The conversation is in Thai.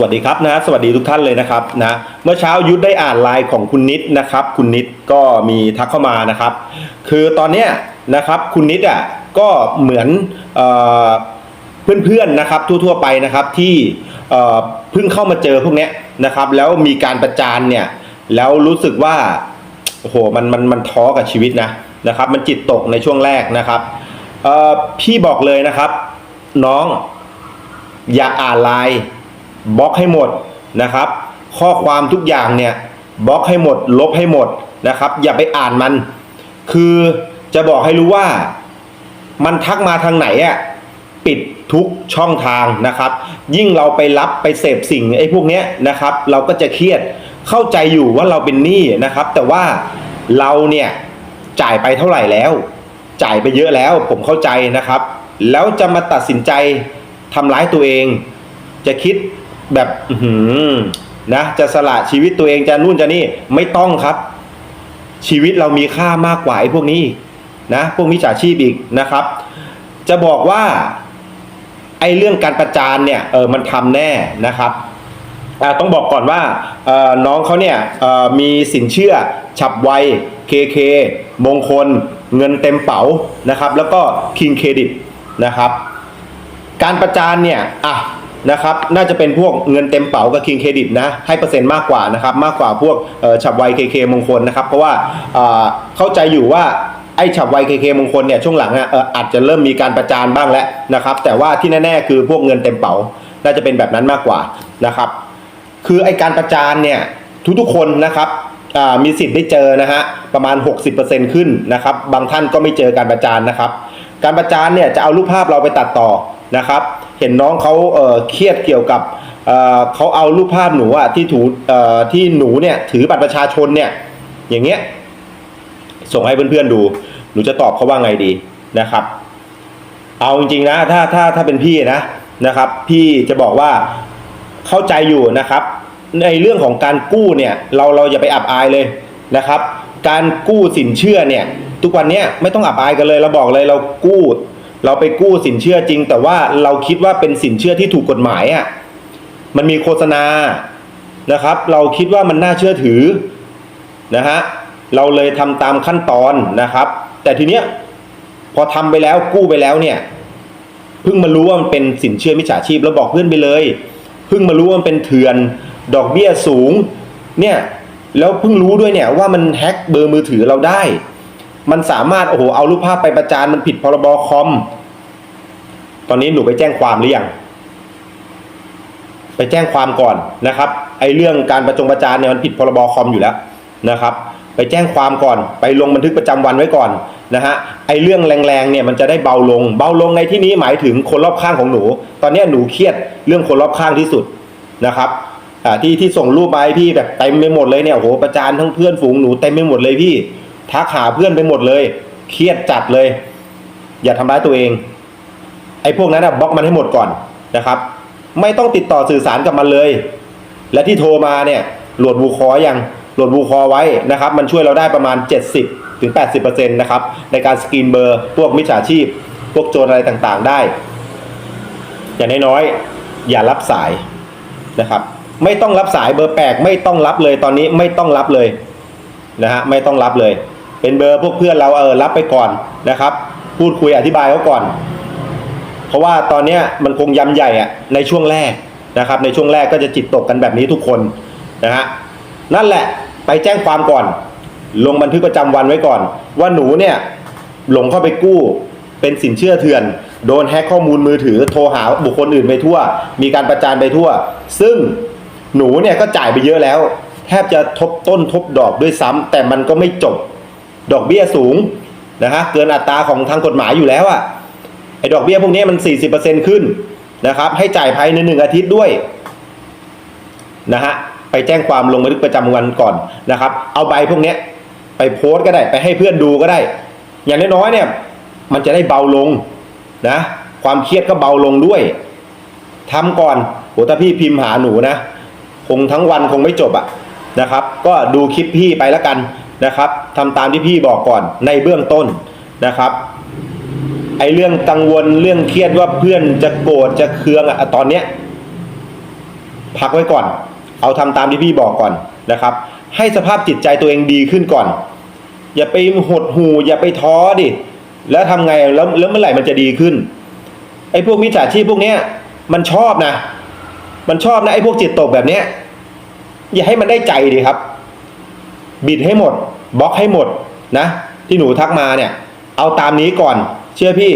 สวัสดีครับนะสวัสดีทุกท่านเลยนะครับนะเมื่อเช้ายุทธได้อ่านไลน์ของคุณนิดนะครับ คุณนิดก็มีทักเข้ามานะครับ คือตอนเนี้ยนะครับคุณนิดอะก็เหมือนเออเพื่อนๆนะครับทั่วๆไปนะครับที่เพิ่งเข้ามาเจอพวกเนี้ยนะครับ แล้วมีการประจานเนี่ยแล้วรู้สึกว่าโอ้โหมันมันมันท้อกับชีวิตนะนะครับ มันจิตตกในช่วงแรกนะครับพี่บอกเลยนะครับ น้องอย่าอ่านไลน์ บล็อกให้หมดนะครับ ข้อความทุกอย่างเนี่ยบล็อกให้หมด ลบให้หมดนะครับ อย่าไปอ่านมัน คือจะบอกให้รู้ว่ามันทักมาทางไหนอะปิดทุกช่องทางนะครับ ยิ่งเราไปรับไปเสพสิ่งไอ้พวกเนี้ยนะครับ เราก็จะเครียดเข้าใจอยู่ว่าเราเป็นหนี้นะครับ แต่ว่าเราเนี่ยจ่ายไปเท่าไหร่แล้ว จ่ายไปเยอะแล้วผมเข้าใจนะครับ แล้วจะมาตัดสินใจทำร้ายตัวเอง จะคิด แบบหืนะจะสละชีวิตตัวเองจะนู่นจะนี่ไม่ต้องครับ ชีวิตเรามีค่ามากกว่าไอ้พวกนี้นะพวกมิจฉาชีพอีกนะครับ จะบอกว่าไอ้เรื่องการประจานเนี่ยเออมันทำแน่นะครับอ่ต้องบอกก่อนว่าน้องเขาเนี่ยมีสินเชื่อฉับไว KK มงคล เงินเต็มเป๋านะครับ แล้วก็คิงเครดิตนะครับ การประจานเนี่ยอะ นะครับน่าจะเป็นพวกเงินเต็มเป๋ากับคิงเครดิตนะให้เปอร์เซ็นต์มากกว่านะครับมากกว่าพวกฉับไวเคเคมงคลนะครับเพราะว่าเข้าใจอยู่ว่าไอ้ฉับไวเคเคมงคลเนี่ยช่วงหลังอะเอ่ออาจจะเริ่มมีการประจานบ้างแล้วนะครับแต่ว่าที่แน่ๆคือพวกเงินเต็มเป๋าน่าจะเป็นแบบนั้นมากกว่านะครับคือไอการประจานเนี่ยทุกๆคนนะครับมีสิทธิ์ได้เจอนะฮะประมาณ 60%ขึ้นนะครับบางท่านก็ไม่เจอการประจานนะครับการประจานเนี่ยจะเอารูปภาพเราไปตัดต่อนะครับ เห็นน้องเขาเอ่อเครียดเกี่ยวกับเอ่อเขาเอารูปภาพหนูอะที่ถูเอ่อที่หนูเนี่ยถือบัตรประชาชนเนี่ยอย่างเงี้ยส่งให้เพื่อนๆดู หนูจะตอบเขาว่าไงดีนะครับ เอาจริงๆนะถ้าถ้าถ้าเป็นพี่นะนะครับ พี่จะบอกว่าเข้าใจอยู่นะครับ ในเรื่องของการกู้เนี่ยเราเราอย่าไปอับอายเลยนะครับ การกู้สินเชื่อเนี่ย ทุกวันเนี้ยไม่ต้องอับอายกันเลย เราบอกเลยเรากู้ เราไปกู้สินเชื่อจริง แต่ว่าเราคิดว่าเป็นสินเชื่อที่ถูกกฎหมายอะ่ะมันมีโฆษณานะครับ เราคิดว่ามันน่าเชื่อถือนะฮะเราเลยทำตามขั้นตอนนะครับ แต่ทีเนี้ยพอทำไปแล้วกู้ไปแล้วเนี่ยเพิ่งมารู้ว่ามันเป็นสินเชื่อมิจฉาชีพแล้วบอกเพื่อนไปเลยเพิ่งมารู้ว่ามันเป็นเถื่อนดอกเบี้ยสูงเนี่ยแล้วเพิ่งรู้ด้วยเนี่ยว่ามันแฮ็กเบอร์มือถือเราได้ มันสามารถโอ้โหเอารูปภาพไปประจานมันผิดพรบคอม ตอนนี้หนูไปแจ้งความหรือยังไปแจ้งความก่อนนะครับไอ้เรื่องการประจงประจานเนี่ยมันผิดพรบคอมอยู่แล้วนะครับ ไปแจ้งความก่อน ไปลงบันทึกประจำวันไว้ก่อนนะฮะไอ้เรื่องแรงๆเนี่ยมันจะได้เบาลง เบาลงในที่นี้หมายถึงคนรอบข้างของหนู ตอนนี้หนูเครียดเรื่องคนรอบข้างที่สุดนะครับอ่าที่ที่ส่งรูปมาให้พี่แบบเต็มไปหมดเลยเนี่ยโอ้โหประจานทั้งเพื่อนฝูงหนูเต็มไปหมดเลยพี่ ทักหาเพื่อนไปหมดเลย เครียดจัดเลย อย่าทำร้ายตัวเอง ไอ้พวกนั้นอะบล็อกมันให้หมดก่อนนะครับ ไม่ต้องติดต่อสื่อสารกับมันเลย และที่โทรมาเนี่ยโหลดบูคอยังโหลดบูคอไว้นะครับ มันช่วยเราได้ประมาณ 70ถึง80%นะครับในการสกรีนเบอร์พวกมิจฉาชีพ พวกโจรอะไรต่างๆ ได้ อย่างน้อยๆอย่ารับสายนะครับ ไม่ต้องรับสายเบอร์แปลกไม่ต้องรับเลยตอนนี้ไม่ต้องรับเลยนะฮะไม่ต้องรับเลย เป็นเบอร์พวกเพื่อนเราเออรับไปก่อนนะครับ พูดคุยอธิบายเขาก่อน เพราะว่าตอนเนี้ยมันคงยำใหญ่อะในช่วงแรกนะครับ ในช่วงแรกก็จะจิตตกกันแบบนี้ทุกคนนะฮะนั่นแหละไปแจ้งความก่อน ลงบันทึกประจำวันไว้ก่อน ว่าหนูเนี่ยหลงเข้าไปกู้ เป็นสินเชื่อเถื่อน โดนแฮ็กข้อมูลมือถือโทรหาบุคคลอื่นไปทั่ว มีการประจานไปทั่ว ซึ่งหนูเนี่ยก็จ่ายไปเยอะแล้ว แทบจะทบต้นทบดอกด้วยซ้ำแต่มันก็ไม่จบ ดอกเบี้ยสูงนะฮะเกินอัตราของทางกฎหมายอยู่แล้วอะไอ้ดอกเบี้ยพวกนี้มัน 40%ขึ้นนะครับ ให้จ่ายภายในหนึ่งอาทิตย์ด้วยนะฮะไปแจ้งความลงบันทึกประจำวันก่อนนะครับ เอาใบพวกนี้ไปโพสต์ก็ได้ไปให้เพื่อนดูก็ได้ อย่างน้อยๆเนี่ย มันจะได้เบาลงนะ ความเครียดก็เบาลงด้วยทำก่อนโหถ้าพี่พิมพ์หาหนูนะ คงทั้งวันคงไม่จบอะนะครับ ก็ดูคลิปพี่ไปแล้วกันนะครับ ทำตามที่พี่บอกก่อนในเบื้องต้นนะครับไอเรื่องกังวลเรื่องเครียดว่าเพื่อนจะโกรธจะเคืองอะตอนเนี้ยพักไว้ก่อน เอาทำตามที่พี่บอกก่อนนะครับ ให้สภาพจิตใจตัวเองดีขึ้นก่อน อย่าไปหดหูอย่าไปท้อดิ แล้วทำไงแล้วแล้วเมื่อไหร่มันจะดีขึ้นไอ้พวกมิจฉาชีพพวกเนี้ยมันชอบนะ มันชอบนะไอ้พวกจิตตกแบบเนี้ยอย่าให้มันได้ใจดิครับ บิดให้หมด บล็อกให้หมดนะ ที่หนูทักมาเนี่ย เอาตามนี้ก่อน เชื่อพี่